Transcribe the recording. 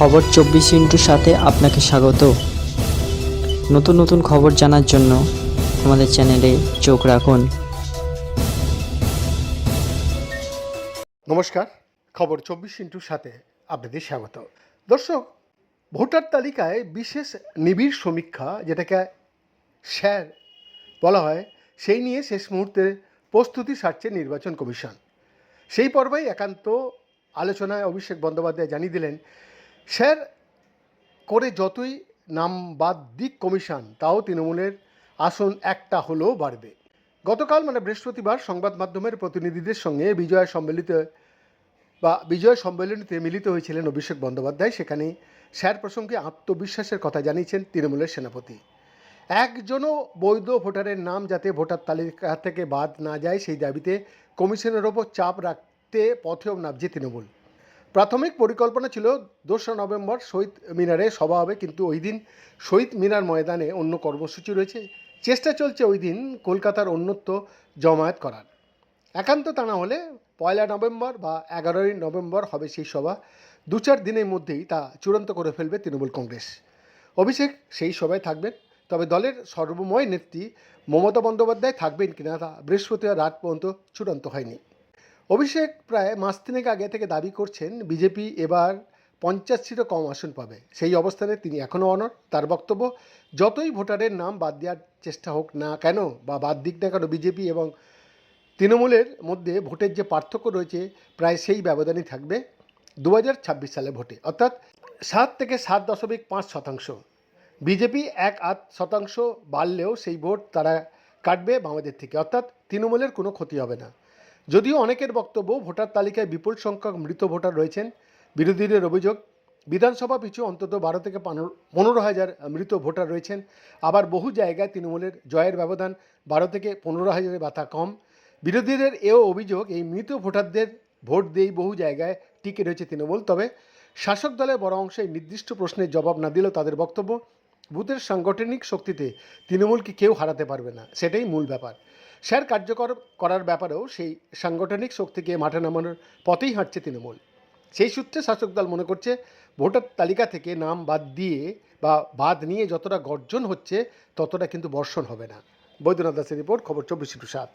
খবর চব্বিশ ইন্টুর সাথে আপনাকে স্বাগত। নতুন নতুন খবর জানার জন্য আমাদের চ্যানেলে চোখ রাখুন। নমস্কার, খবর চব্বিশ ইন্টুর সাথে আপনাদের স্বাগত। দর্শক, ভোটার তালিকায় বিশেষ নিবিড় সমীক্ষা, যেটাকে স্যার বলা হয়, সেই নিয়ে শেষ মুহূর্তে প্রস্তুতি সারছে নির্বাচন কমিশন। সেই পর্বেই একান্ত আলোচনায় অভিষেক বন্দ্যোপাধ্যায় জানিয়ে দিলেন স্যার করে যতই নাম বাদ দিক কমিশন, তাও তৃণমূলের আসন একটা হলেও বাড়বে। গতকাল মানে বৃহস্পতিবার, সংবাদ মাধ্যমের প্রতিনিধিদের সঙ্গে বিজয় সম্মেলিত, বা বিজয় সম্মেলনীতে মিলিত হয়েছিলেন অভিষেক বন্দ্যোপাধ্যায়। সেখানে স্যার প্রসঙ্গে আত্মবিশ্বাসের কথা জানিয়েছেন তৃণমূলের সেনাপতি। একজনও বৈধ ভোটারের নাম যাতে ভোটার তালিকা থেকে বাদ না যায়, সেই দাবিতে কমিশনের ওপর চাপ রাখতে পথেও নামছে তৃণমূল। প্রাথমিক পরিকল্পনা ছিল, দোসরা নভেম্বর শহীদ মিনারে সভা হবে, কিন্তু ওই দিন শহীদ মিনার ময়দানে অন্য কর্মসূচি রয়েছে। চেষ্টা চলছে ওই দিন কলকাতার অন্যত্র জমায়েত করার। একান্ত তা না হলে পয়লা নভেম্বর বা এগারোই নভেম্বর হবে সেই সভা। দু চার দিনের মধ্যেই তা চূড়ান্ত করে ফেলবে তৃণমূল কংগ্রেস। অভিষেক সেই সভায় থাকবেন, তবে দলের সর্বময় নেত্রী মমতা বন্দ্যোপাধ্যায় থাকবেন কিনা তা বৃহস্পতিবার রাত পর্যন্ত চূড়ান্ত হয়নি। অভিষেক প্রায় মাস তিনেক আগে থেকে দাবি করছেন বিজেপি এবার পঞ্চাশটিরও কম আসন পাবে। সেই অবস্থানে তিনি এখনও অনর তার বক্তব্য, যতই ভোটারের নাম বাদ দেওয়ার চেষ্টা হোক না কেন বা বাদ দিক না কেন বিজেপি এবং তৃণমূলের মধ্যে ভোটের যে পার্থক্য রয়েছে, প্রায় সেই ব্যবধানই থাকবে দু সালে ভোটে। অর্থাৎ সাত থেকে সাত দশমিক পাঁচ শতাংশ। বিজেপি এক আধ শতাংশ বাড়লেও সেই ভোট তারা কাটবে বামাদের থেকে। অর্থাৎ তৃণমূলের কোনো ক্ষতি হবে না। যদিও অনেকের বক্তব্য ভোটার তালিকায় বিপুল সংখ্যক মৃত ভোটার রয়েছেন, বিরোধীদের অভিযোগ বিধানসভা পিছু অন্তত বারো থেকে পনেরো হাজার মৃত ভোটার রয়েছেন। আবার বহু জায়গায় তৃণমূলের জয়ের ব্যবধান বারো থেকে পনেরো হাজারের বাতা কম। বিরোধীদের এও অভিযোগ, এই মৃত ভোটারদের ভোট দিয়েই বহু জায়গায় টিকে রয়েছে তৃণমূল। তবে শাসক দলের বড় অংশে নির্দিষ্ট প্রশ্নের জবাব না দিলেও তাদের বক্তব্য, বুথের সাংগঠনিক শক্তিতে তৃণমূলকে কেউ হারাতে পারবে না, সেটাই মূল ব্যাপার। স্যার, কার্যকর করার ব্যাপারেও সেই সাংগঠনিক শক্তিকে মাঠে নামানোর পথেই হাঁটছে তৃণমূল। সেই সূত্রে শাসক দল মনে করছে, ভোটার তালিকা থেকে নাম বাদ দিয়ে বা বাদ নিয়ে যতটা গর্জন হচ্ছে, ততটা কিন্তু বর্ষণ হবে না। বৈদ্যনাথ দাসের রিপোর্ট, খবর চব্বিশ টু সাত।